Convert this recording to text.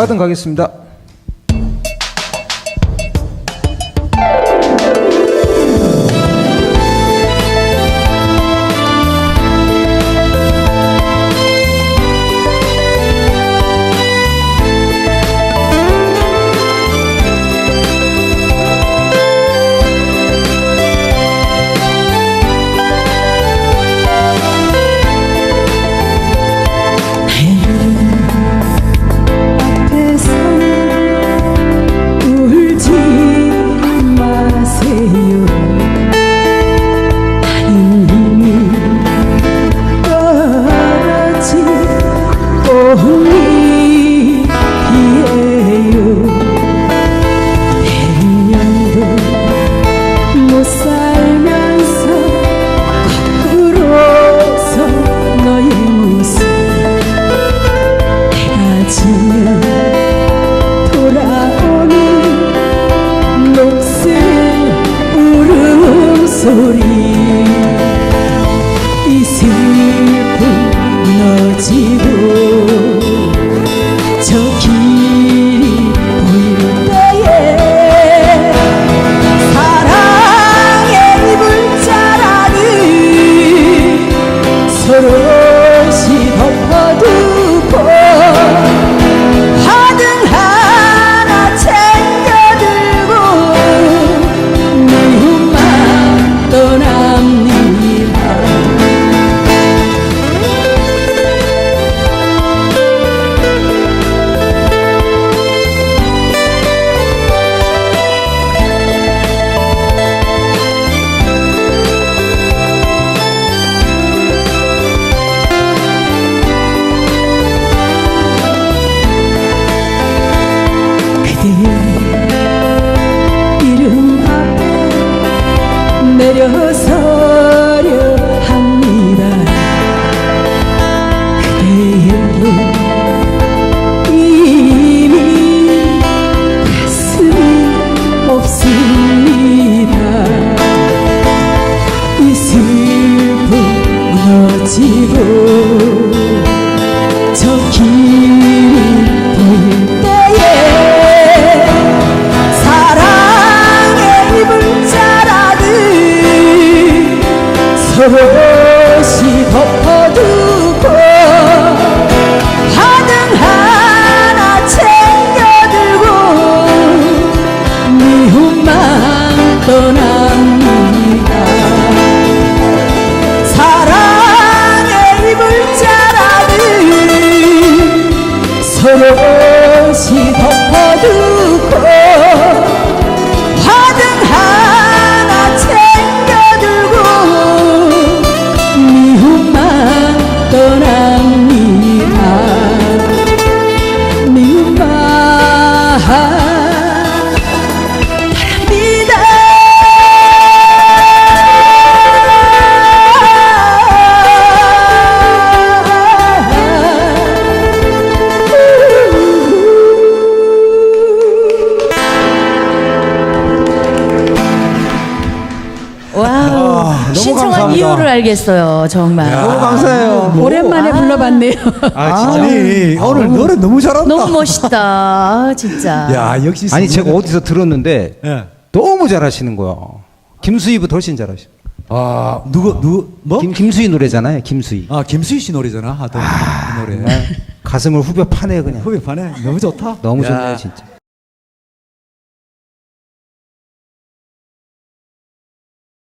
화등 가겠습니다. ধরি 지고 저 보일 때에 사랑의 물자라는 서로 신청한 감사합니다. 이유를 알겠어요, 정말. 너무 감사해요. 오랜만에 불러봤네요. 아, 진짜. 아니, 오늘 노래 너무 잘한다. 너무 멋있다, 아, 진짜. 야, 역시. 아니. 제가 어디서 들었는데 예. 너무 잘하시는 거야. 김수희보다 훨씬 잘하셔. 아, 누구, 누구, 뭐? 김 김수희 노래잖아요. 김수희. 아, 김수희 씨 노래잖아. 하던 이 노래. 가슴을 후벼 파내 그냥. 후배 반에 너무 좋다. 너무 야. 좋네요 진짜.